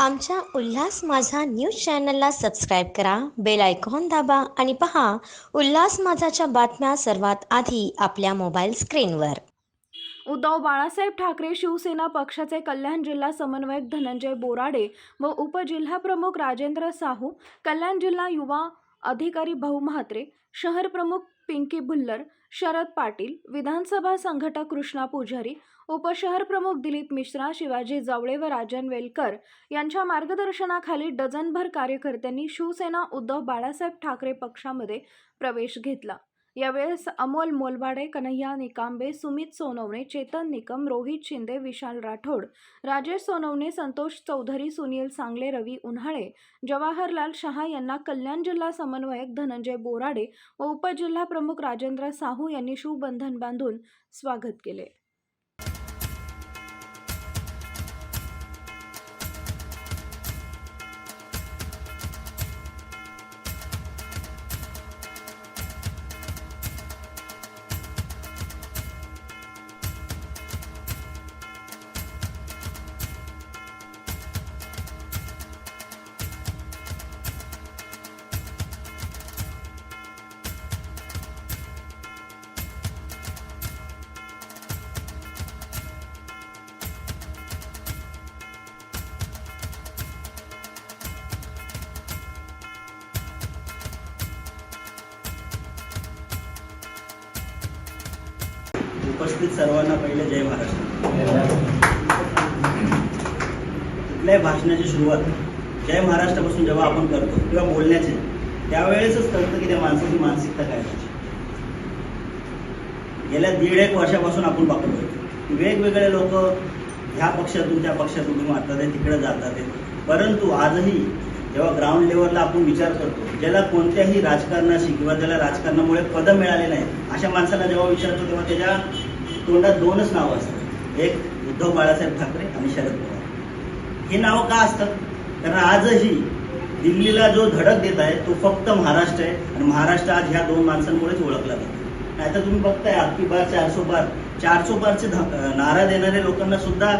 आमच्या उल्हास माझा न्यूज चॅनलला सबस्क्राईब करा बेल आयकॉन दाबा आणि पहा उल्हास माझाच्या बातम्या सर्वात आधी आपल्या मोबाईल स्क्रीनवर. उद्धव बाळासाहेब ठाकरे शिवसेना पक्षाचे कल्याण जिल्हा समन्वयक धनंजय बोराडे व उपजिल्हाप्रमुख राजेंद्र साहू कल्याण जिल्हा युवा अधिकारी भाऊ म्हात्रे शहर प्रमुख पिंकी भुल्लर शरद पाटील विधानसभा संघटक कृष्णा पुजारी उपशहर प्रमुख दिलीप मिश्रा शिवाजी जावळे व राजन वेलकर यांच्या मार्गदर्शनाखाली डझनभर कार्यकर्त्यांनी शिवसेना उद्धव बाळासाहेब ठाकरे पक्षामध्ये प्रवेश घेतला. यावेळेस अमोल मोलवाडे कन्हैया निकांबे सुमित सोनवणे चेतन निकम रोहित शिंदे विशाल राठोड राजेश सोनवणे संतोष चौधरी सुनील सांगले रवी उन्हाळे जवाहरलाल शहा यांना कल्याण जिल्हा समन्वयक धनंजय बोराडे व उपजिल्हा प्रमुख राजेंद्र साहू यांनी शुभबंधन बांधून स्वागत केले. उपस्थित सर्वांना पहिले जय महाराष्ट्र. कुठल्याही भाषणाची सुरुवात जय महाराष्ट्रापासून जेव्हा आपण करतो किंवा बोलण्याची त्यावेळेसच कळतं की त्या माणसाची मानसिकता काय गेल्या दीड एक वर्षापासून आपण बघतोय वेगवेगळे लोक ह्या पक्षातून त्या पक्षातून किंवा आता तिकडे जातात परंतु आजही जेव्हा ग्राउंड लेवलला आपण विचार करतो ज्याला कोणत्याही राजकारणाशी किंवा ज्याला राजकारणामुळे पदं मिळाले नाहीत अशा माणसाला जेव्हा विचारतो तेव्हा त्याच्या तोंडात दोनच नावं असतात. एक उद्धव बाळासाहेब ठाकरे आणि शरद पवार. हे नावं का असतात? कारण आजही दिल्लीला जो धडक देत आहे तो फक्त महाराष्ट्र आहे. आणि महाराष्ट्र आज ह्या दोन माणसांमुळेच ओळखला जातो. नाहीतर तुम्ही बघताय आपकी बार चारसो बार चारसो बारचे नारा देणाऱ्या लोकांना सुद्धा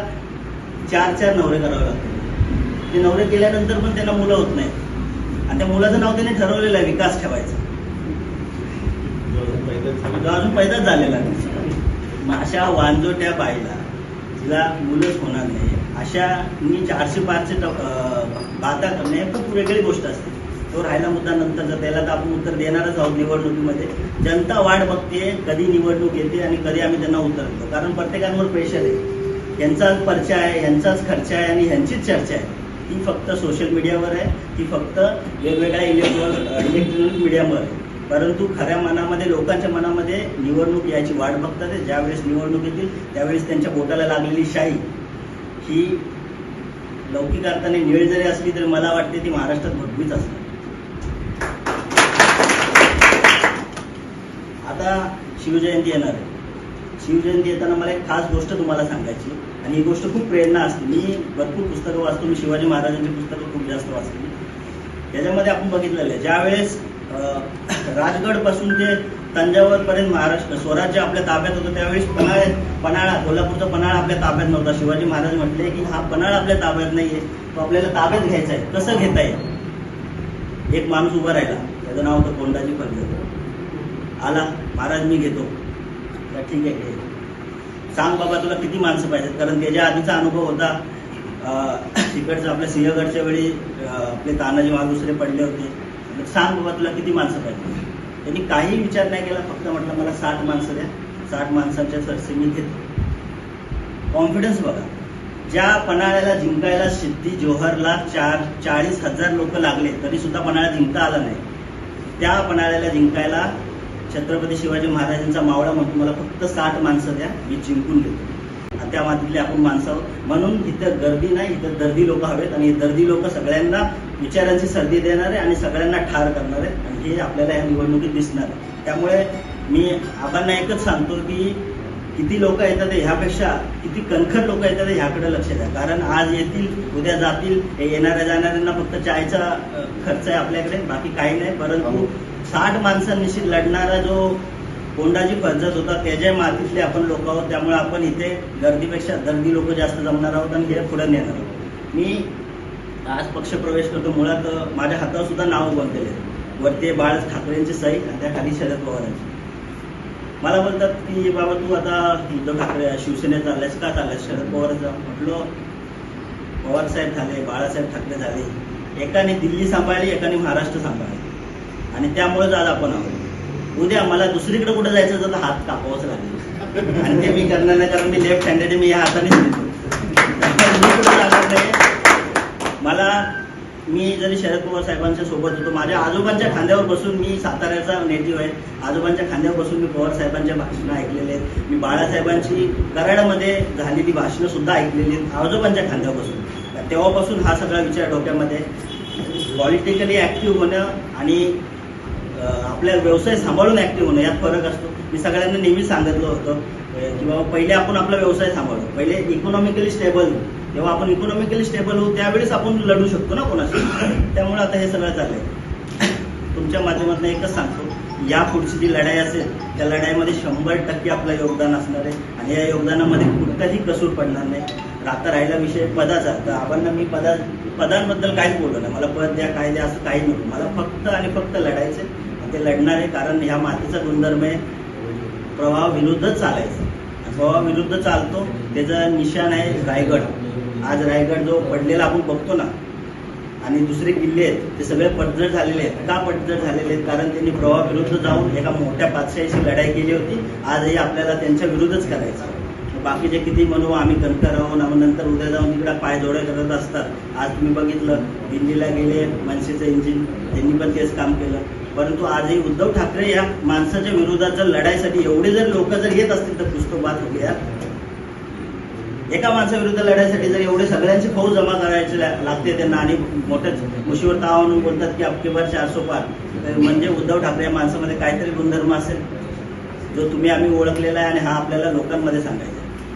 चार चार नवरे करावे लागतात. ते नवरे केल्यानंतर पण त्यांना मुलं होत नाहीत. आणि त्या मुलाचं नाव त्याने ठरवलेलं आहे विकास ठेवायचा. अजून पैदाच झालेला नाही मग अशा वांजोट्या बाईला तिला मुलंच होणार नाही. अशा मी चारशे पाचशे टप बाता करणे हे खूप वेगळी गोष्ट असते. तो राहिला मुद्दा नंतरचा त्याला तर आपण उत्तर देणारच आहोत निवडणुकीमध्ये. जनता वाट बघते कधी निवडणूक येते आणि कधी आम्ही त्यांना उत्तर देतो. कारण प्रत्येकांवर प्रेशर आहे. यांचाच पर्चा आहे यांचाच खर्च आहे आणि ह्यांचीच चर्चा आहे. ती फक्त सोशल मीडियावर आहे. ती फक्त वेगवेगळ्या इलेक्ट्रॉनिक इलेक्ट्रॉनिक मीडियावर आहे. परंतु खऱ्या मनामध्ये लोकांच्या मनामध्ये निवडणूक याची वाट बघतात. ज्यावेळेस निवडणूक येतील त्यावेळेस त्यांच्या बोटाला लागलेली शाही ही लौकिक अर्थाने निळ जरी असली तरी मला वाटते ती महाराष्ट्रात भटवीच असते आता शिवजयंती येणार आहे. शिवजयंती येताना मला एक खास गोष्ट तुम्हाला सांगायची आणि ही गोष्ट खूप प्रेरणा असते. मी भरपूर पुस्तकं वाचतो. मी शिवाजी महाराजांची पुस्तकं खूप जास्त वाचली त्याच्यामध्ये आपण बघितलेलं आहे. ज्यावेळेस राजगडपासून ते तंजावर पर्यंत महाराष्ट्र स्वराज्य आपल्या ताब्यात होतं. त्यावेळेस पन्हाळ पन्हाळा कोल्हापूरचा पन्हाळा आपल्या ताब्यात नव्हता. शिवाजी महाराज म्हटले की हा पन्हाळा आपल्या ताब्यात नाहीये. तो आपल्याला ताब्यात घ्यायचा आहे. कसं घेता येईल? एक माणूस उभा राहिला. त्याचं नाव होतं कोंडाजी फर्ज आला. महाराज मी घेतो. तर ठीक आहे घे. सांग बाबा तुला किती माणसं पाहिजेत? कारण त्याच्या आधीचा अनुभव होता. तिकडचं आपल्या सिंहगडच्या वेळी आपले तानाजी महादुसरे पडले होते. म्हणजे सांग बाबा तुला किती माणसं पाहिजे त्यांनी काही विचार नाही केला फक्त म्हटलं मला साठ माणसं द्या. साठ माणसांच्या सरसे मी घेतो कॉन्फिडन्स बघा. ज्या पन्हाळ्याला जिंकायला सिद्धी जोहरला चार चाळीस हजार लोक लागले तरी सुद्धा पन्हाळा जिंकता आला नाही. त्या पन्हाळ्याला जिंकायला छत्रपती शिवाजी महाराजांचा मावळा म्हणून मला फक्त साठ माणसं द्या मी जिंकून घेतो आणि त्या मातीतले आपण माणसं. आहोत. म्हणून इथं गर्दी नाही इथं दर्दी लोक हवेत आणि हे दर्दी लोक सगळ्यांना विचारांची सर्दी देणारे आणि सगळ्यांना ठार करणारे आणि हे आपल्याला या निवडणुकीत दिसणार. आहे त्यामुळे मी आबांना एकच सांगतो की किती लोक येतात आहे ह्यापेक्षा किती कणखर लोक येतात आहे ह्याकडे लक्ष द्या. कारण आज येतील उद्या जातील हे येणाऱ्या जाणाऱ्यांना फक्त चायचा खर्च आहे आपल्याकडे बाकी काही नाही. परंतु साठ माणसांनिशी लढणारा जो कोंडाजी पंचायत होता त्याच्या मातीतले आपण लोक आहोत त्यामुळे आपण इथे गर्दीपेक्षा गर्दी लोक जास्त जमणार आहोत आणि हे पुढे नेणार आहोत. मी आज पक्ष प्रवेश करतो मुळात माझ्या हातावर सुद्धा नाव बनलेले वरती बाळ ठाकरेंची सही आणि त्या खाली शरद पवारांची. मला बोलतात की बाबा तू आता उद्धव ठाकरे शिवसेनेत चाललायस का चाललायस? शरद पवारचा म्हटलं पवार साहेब झाले बाळासाहेब ठाकरे झाले. एकाने दिल्ली सांभाळली एकाने महाराष्ट्र सांभाळली. आणि त्यामुळेच आज आपण आहोत. उद्या मला दुसरीकडे कुठे जायचं तर हात कापावाच लागेल. आणि ते मी करणार नाही कारण मी लेफ्ट हँडेड मी या हातानेच लिहितो मी कुठे जाणार नाही. मला मी जरी शरद पवार साहेबांच्या सोबत होतो माझ्या आजोबांच्या खांद्यावर बसून मी साताऱ्याचा नेटिव्ह आहे. आजोबांच्या खांद्यावर बसून मी पवार साहेबांच्या भाषणं ऐकलेले आहेत. मी बाळासाहेबांची कराडामध्ये झालेली भाषणं सुद्धा ऐकलेली आहेत आजोबांच्या खांद्यावर बसून. तेव्हापासून हा सगळा विचार डोक्यामध्ये पॉलिटिकली ॲक्टिव्ह होणं आणि आपल्या व्यवसाय सांभाळून ॲक्टिव्ह होणं यात फरक असतो. मी सगळ्यांना नेहमी सांगितलं होतं की बाबा पहिले आपण आपला व्यवसाय सांभाळू. पहिले इकॉनॉमिकली स्टेबल जेव्हा आपण इकॉनॉमिकली स्टेबल होऊ त्यावेळेस आपण लढू शकतो ना कोणाशी? त्यामुळे आता हे सगळं चाललंय. तुमच्या माध्यमातून एकच सांगतो या पुढची जी लढाई असेल त्या लढाईमध्ये शंभर टक्के आपलं योगदान असणार आहे. आणि या योगदानामध्ये कुठलाही कसूर पडणार नाही. तर आता राहिला विषय पदाचा. तर आपण मी पदा पदांबद्दल काहीच बोललो नाही. मला पद द्या काय द्या असं काही नको मला फक्त आणि फक्त लढायचं ते लढणार आहे कारण ह्या मातीचा गुणधर्म आहे. प्रवाहाविरुद्धच चालायचं. प्रवाह प्रवाहाविरुद्ध चालतो त्याचं निशाण आहे रायगड. आज रायगड जो पडलेला आपण बघतो ना आणि दुसरे किल्ले आहेत ते सगळे पडझड झालेले आहेत का पडझड झालेले आहेत कारण त्यांनी प्रवाह विरुद्ध जाऊन एका मोठ्या पातशाहीशी लढाई केली होती. आजही आपल्याला त्यांच्या विरुद्धच करायचं बाकीचे किती म्हणू आम्ही कणकर राहून आम्ही नंतर उद्या जाऊन तिकडे पाय जोडे करत असतात. आज तुम्ही बघितलं दिल्लीला गेले मनसेचं इंजिन त्यांनी पण तेच काम केलं. परंतु आजही उद्धव ठाकरे या माणसाच्या विरोधात जर लढाईसाठी एवढे जर लोक जर येत असतील तर पुस्तक बात होती एका माणसाविरुद्ध लढाईसाठी जर एवढे सगळ्यांची फौज जमा करायचे लागते त्यांना आणि मोठ्याच मुशीवर ताव आणून बोलतात की अबकी बार चारसो पार तर म्हणजे उद्धव ठाकरे या माणसामध्ये काहीतरी गुणधर्म असेल जो तुम्ही आम्ही ओळखलेला आहे आणि हा आपल्याला लोकांमध्ये सांगायचा आहे.